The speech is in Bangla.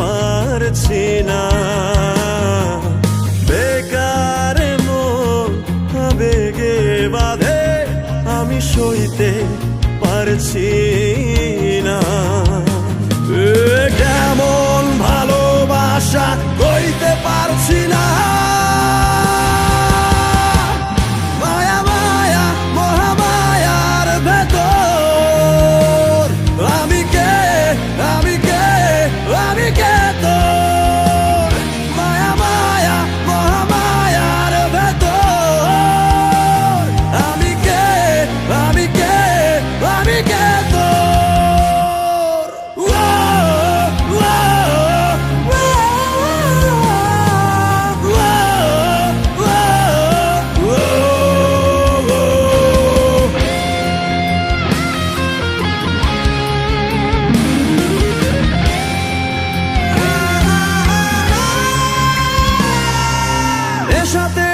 পারছি না। বেকার মন আবেগে বাঁধে আমি সইতে পারছি না। কেমন ভালোবাসা shot there.